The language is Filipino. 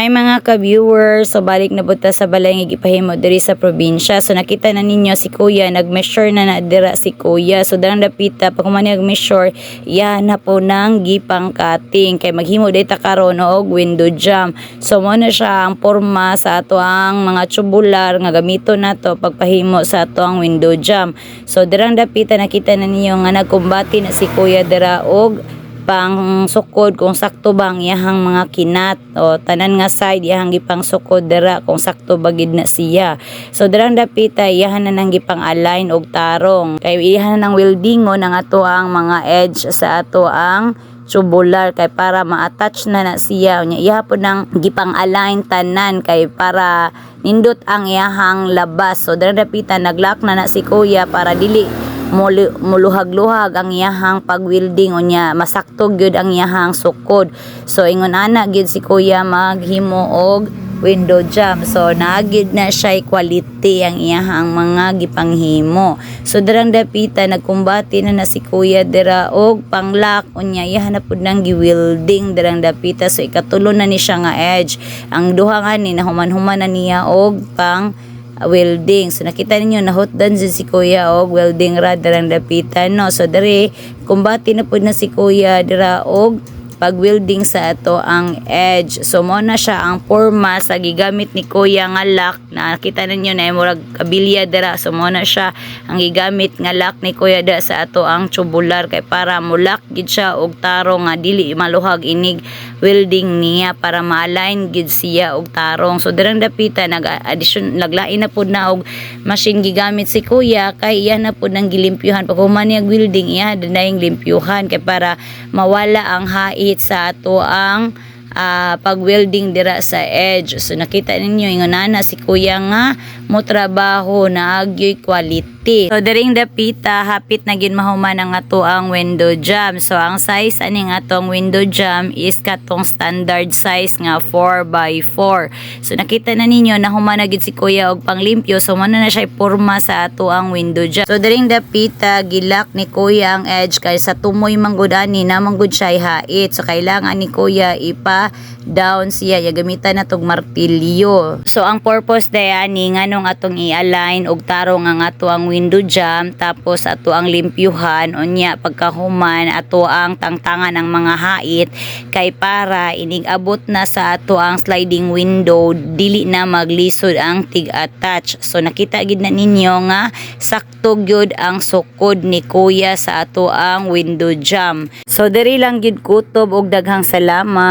Hi mga ka-viewers, so balik na buta sa balay nga gipahimo diri sa probinsya. So nakita na ninyo si Kuya, nag-measure na na dira si Kuya. So darang dapita pag kumani nag-measure, yan na po nang gipang cutting kay maghimo data karon og window jam. So mo na siya ang porma sa ato ang mga tubular nga gamito nato pagpahimo sa ato ang window jam. So darang dapita nakita na ninyo nga nagkumbati na si Kuya dira og pang sukod kung sakto bang iyahang mga kinat. O tanan nga side iyahang gipang sukod dira kung sakto bagid na siya. So dirang dapita iyahan na nang gipang align og tarong. Kay iyahan na ng weldingon ang ato ang mga edge sa ato ang tubular. Kay para ma-attach na na siya. Unya iya po nang gipang align tanan. Kay para nindot ang iyahang labas. So dirang dapita naglock na na si kuya para dili mulu- muluhag-luhag ang iyahang pag-welding unya masakto gyud ang iyahang sukod. So ingon ana gyud si kuya maghimo og window jam. So naagid na siya quality ang iyahang mga gipanghimo. So darang dapita nagkumbati na na si kuya dira og panglak unya iyahan na pud nang gi-welding darang dapita. So ikatulo na ni siya nga edge. Ang duha nga ni nahuman-human na niya og pang welding. So nakita ninyo nahotdan dyan si Kuya og welding rod darang dapitan no. So dere kumbati na pud na si Kuya dira og pag-welding sa ato ang edge. So mo na siya ang forma sa gigamit ni Kuya nga lock na nakita ninyo na murag kabilya dira. So mo na siya ang gigamit nga lock ni Kuya da sa ato ang tubular kay para mo lock gid siya og tarong nga dili maluhag inig welding niya para ma-align gid siya og tarong. So dirang dapita nag addition naglain na pud na og machine gigamit si Kuya kay iya na pud nang gilimpyuhan pag human niya welding iya danayang limpyuhan kay para mawala ang hait sa ato ang ah, pag-welding dira sa edge. So nakita ninyo ingon na si Kuya nga mo trabaho na agyoy quality. So diring dapita hapit na gid mahuman ang ato ang window jam. So ang size ani nga atong window jam is katong standard size nga 4 by 4. So nakita na ninyo na human gid si Kuya og panglimpyo. So man na siya porma sa ato ang window jam. So diring dapita gilak ni Kuya ang edge kay sa tumoy manggod ani na manggod siya hait. So kailangan ni Kuya ipa down siya ya gamitan na tog martilyo. So ang purpose dayani nganong atong i-align og tarong ang ato ang window jam tapos ato ang limpyuhan unya pagkahuman ato ang tangtangan ng mga hait kay para inig-abot na sa ato ang sliding window dili na maglisod ang tig-attach. So nakita gid na ninyo nga sakto gyud ang sukod ni Kuya sa ato ang window jam. So diri lang gyud kutob og daghang salamat.